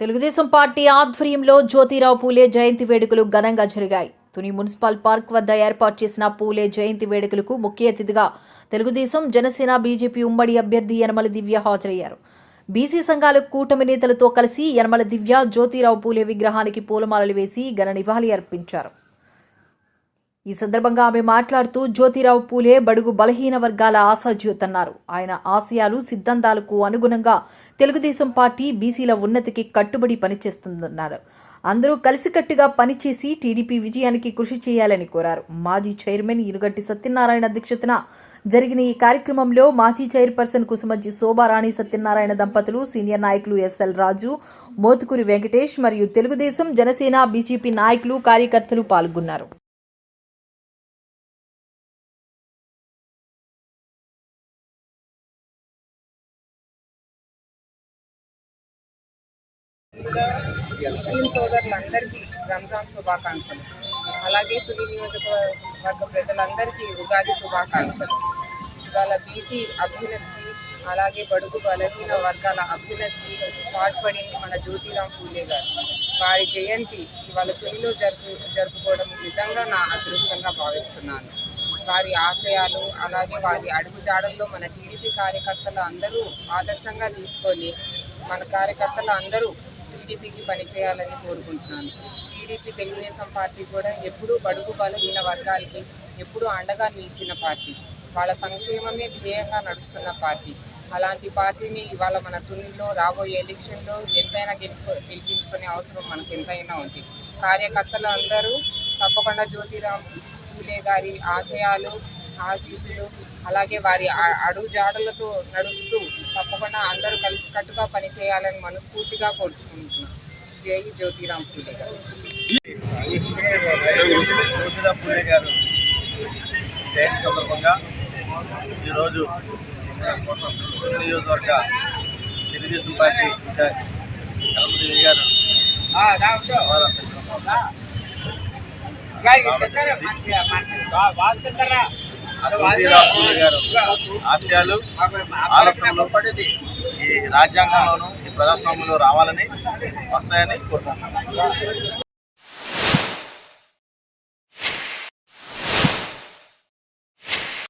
Telugu Desam party ఆధ్వర్యంలో జ్యోతిరావు పూలే జయంతి వేడుకలు ఘనంగా జరిగాయి. తుని మున్సిపల్ పార్క్ వద్ద ఏర్పాటు చేసిన పూలే జయంతి వేడుకలకు ముఖ్య అతిథిగా తెలుగుదేశం జనసేన బీజేపీ ఉమ్మడి అభ్యర్థి యనమల దివ్య హాజరయ్యారు. బీసీ సంఘాల కూటమి నేతలతో కలిసి యనమల దివ్య జ్యోతిరావు పూలే విగ్రహానికి పూలమాలలు వేసి ఘన నివాళి అర్పించారు. ఈ సందర్భంగా ఆమె మాట్లాడుతూ జ్యోతిరావు పూలే బడుగు బలహీన వర్గాల ఆశాజ్యోతన్నారు. ఆయన ఆశయాలు సిద్ధాంతాలకు అనుగుణంగా తెలుగుదేశం పార్టీ బీసీల ఉన్నతికి కట్టుబడి పనిచేస్తుందన్నారు. అందరూ కలిసికట్టుగా పనిచేసి టీడీపీ విజయానికి కృషి చేయాలని కోరారు. మాజీ చైర్మన్ ఇరుగంటి సత్యనారాయణ అధ్యక్షతన జరిగిన ఈ కార్యక్రమంలో మాజీ చైర్పర్సన్ కుసుమజ్జి శోభారాణి సత్యనారాయణ దంపతులు సీనియర్ నాయకులు ఎస్ఎల్ రాజు మోతుకూరి వెంకటేష్ మరియు తెలుగుదేశం జనసేన బీజేపీ నాయకులు కార్యకర్తలు పాల్గొన్నారు. ముస్లిం సోదరులందరికీ రంజాన్ శుభాకాంక్షలు. అలాగే తుని నియోజకవర్గ ప్రజలందరికీ ఉగాది శుభాకాంక్షలు. ఇవాళ బీసీ అభ్యున్నతికి అలాగే బడుగు బలహీన వర్గాల అభ్యున్నతికి పాటుపడింది మన జ్యోతిరామ్ పూలే గారు. వారి జయంతి ఇవాళ తునిలో జరుపు జరుపుకోవడం నిజంగా నా అదృష్టంగా భావిస్తున్నాను. వారి ఆశయాలు అలాగే వారి అడుగుజాడల్లో మన టీడీపీ కార్యకర్తలు అందరూ ఆదర్శంగా తీసుకొని మన కార్యకర్తలు అందరూ టీడీపీకి పనిచేయాలని కోరుకుంటున్నాను. టీడీపీ తెలుగుదేశం పార్టీ కూడా ఎప్పుడూ బడుగు బలహీన వర్గాలకి ఎప్పుడూ అండగా నిలిచిన పార్టీ. వాళ్ళ సంక్షేమమే ధ్యేయంగా నడుస్తున్న పార్టీ. అలాంటి పార్టీని ఇవాళ మన తునిలో రాబోయే ఎలక్షన్లో ఎంతైనా గెలుపు గెలిపించుకునే అవసరం మనకు ఎంతైనా ఉంది. కార్యకర్తలు అందరూ తప్పకుండా జ్యోతిరామ్ పూలే గారి ఆశయాలు ఆశీస్సులు అలాగే వారి అ- అడుగుజాడలతో నడుస్తూ తప్పకుండా అందరూ కలిసికట్టుగా పనిచేయాలని మనస్ఫూర్తిగా కోరుకుంటున్నాను జై జ్యోతిరామ్ పూలే గారు. జ్యోతిరా పూలే గారు జయంతి సందర్భంగా ఈరోజు నియోజకవర్గ తెలుగుదేశం పార్టీ ఇన్ఛార్జ్ కలమదేవి గారు గారు ఆశయాలు ఆలస్యంలో ఈ రాజ్యాంగంలోనూ ఈ ప్రజాస్వామ్యంలో రావాలని వస్తాయని కోరుకుంటున్నాను.